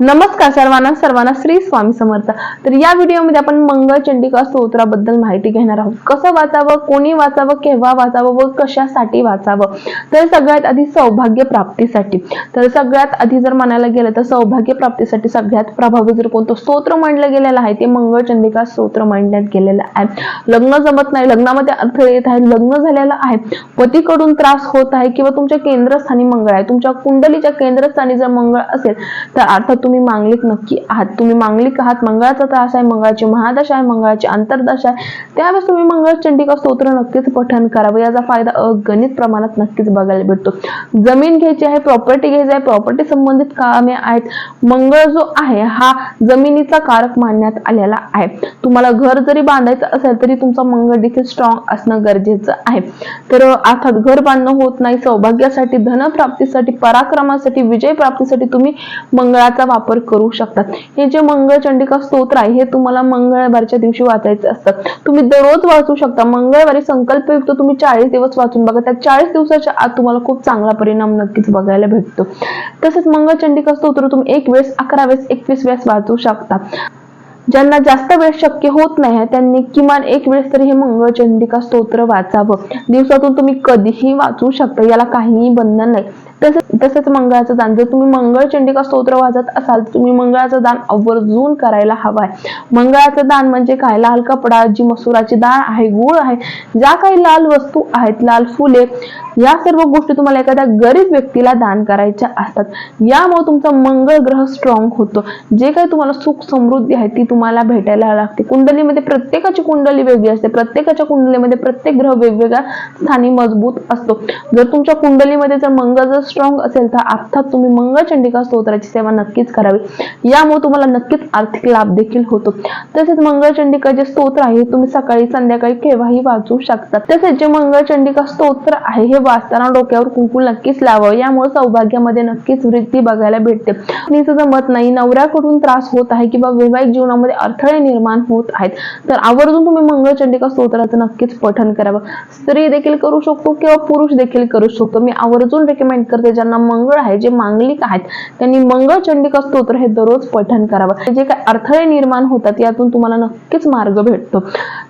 नमस्कार सर्वांना सर्वांना श्री स्वामी समर्थ. तर या व्हिडिओमध्ये आपण मंगळ चंडिका स्तोत्राबद्दल माहिती घेणार आहोत. कसं वाचावं कोणी वाचावं केव्हा वाचावं व कशासाठी वाचावं तर सगळ्यात आधी सौभाग्य प्राप्तीसाठी. तर सगळ्यात आधी जर म्हणायला गेलं तर सौभाग्य प्राप्तीसाठी सगळ्यात प्रभावी जर कोणतं स्तोत्र मांडलं गेलेलं आहे ते मंगळ चंडिका स्तोत्र मांडण्यात गेलेलं आहे. लग्न जमत नाही लग्नामध्ये अर्थ येत आहे लग्न झालेलं आहे. पतीकडून त्रास होत आहे किंवा तुमच्या केंद्रस्थानी मंगळ आहे. तुमच्या कुंडलीच्या केंद्रस्थानी जर मंगळ असेल तर अर्थात तुम्ही मांगलिक नक्की आहात. तुम्ही मांगलिक आहात. मंगळाचा त्रास आहे मंगळाची महादशा आहे मंगळाची अंतरदशा आहे. त्यावेळेस तुम्ही मंगळ चंडिका स्तोत्र नक्कीच पठण करावं याचा फायदा अगणित प्रमाणात नक्कीच बघायला भेटतो. जमीन घ्यायची आहे प्रॉपर्टी घ्यायची आहे प्रॉपर्टी संबंधित कामे आहेत. मंगळ जो आहे हा जमिनीचा कारक मानण्यात आलेला आहे. तुम्हाला घर जरी बांधायचं असेल तरी तुमचा मंगळ देखील स्ट्रॉंग असणं गरजेचं आहे. तर अर्थात घर बांधणं होत नाही. सौभाग्यासाठी धनप्राप्तीसाठी पराक्रमासाठी विजय प्राप्तीसाठी तुम्ही मंगळाचा वापर वापर करू शकतात. हे जे मंगळ चंडिका स्तोत्र आहे हे तुम्हाला मंगळवारच्या दिवशी वाचायचे असतात. तुम्ही दररोज वाचू शकता. मंगळवारी संकल्पयुक्त तुम्ही चाळीस दिवस वाचून बघा. त्या चाळीस दिवसाच्या आत तुम्हाला खूप चांगला परिणाम नक्कीच बघायला भेटतो. तसेच मंगळ चंडिका स्तोत्र तुम्ही एक वेळेस अकरा वेळेस एकवीस वेळेस वाचू शकता. ज्यांना जास्त वेळ शक्य होत नाही त्यांनी किमान एक वेळेस तरी हे मंगळ चंडिका स्तोत्र वाचावं. दिवसातून तुम्ही कधीही वाचू शकता याला काहीही बंधन नाही. तसंच तसंच मंगळाचं दान. जर तुम्ही मंगळ चंडिका स्तोत्र वाजत असाल तर तुम्ही मंगळाचं दान आवर्जून करायला हवाय मंगळाचं दान म्हणजे काय? लाल कपडा जी मसुराची डाळ आहे गुळ आहे. ज्या काही लाल वस्तू आहेत लाल फुले या सर्व गोष्टी तुम्हाला एखाद्या गरीब व्यक्तीला दान करायच्या असतात. यामुळे तुमचा मंगळ ग्रह स्ट्रॉंग होतो. जे काही तुम्हाला सुख समृद्धी आहे ती तुम्हाला भेटायला लागते. कुंडलीमध्ये प्रत्येकाची कुंडली वेगळी असते. प्रत्येकाच्या कुंडलीमध्ये प्रत्येक ग्रह वेगवेगळ्या स्थानी मजबूत असतो. जर तुमच्या कुंडलीमध्ये जर मंगळ जर स्ट्रॉंग असेल तर अर्थात तुम्ही मंगळचंडिका स्तोत्राची सेवा नक्कीच करावी. यामुळे तुम्हाला नक्कीच आर्थिक लाभ देखील होतो. तसेच मंगळचंडिका जे स्तोत्र आहे तुम्ही सकाळी संध्याकाळी केव्हाही वाचू शकता. तसेच जे मंगळचंडिका स्तोत्र आहे हे वाचताना डोक्यावर कुंकू नक्कीच लावावं. यामुळे सौभाग्यामध्ये नक्कीच वृद्धी बघायला भेटते. पत्नीचं जमत नाही नवऱ्याकडून त्रास होत आहे किंवा वैवाहिक जीवनामध्ये अडथळे निर्माण होत आहेत तर आवर्जून तुम्ही मंगळचंडिका स्तोत्राचं नक्कीच पठन करावं. स्त्री देखील करू शकतो किंवा पुरुष देखील करू शकतो. मी आवर्जून रेकमेंड करतो. ज्यांना मंगळ आहे जे मांगलिक आहेत त्यांनी मंगळ चंडिका स्तोत्र हे दररोज पठण करावं. जे काय अडथळे निर्माण होतात यातून तुम्हाला नक्कीच मार्ग भेटतो.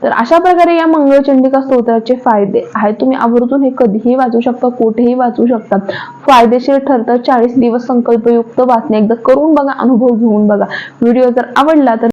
तर अशा प्रकारे या मंगळ चंडिका स्तोत्राचे फायदे आहेत. तुम्ही आवर्जून हे कधीही वाचू शकता कुठेही वाचू शकता. फायदेशीर ठरतं चाळीस दिवस संकल्पयुक्त वाचणे एकदा करून बघा अनुभव घेऊन बघा. व्हिडिओ जर आवडला तर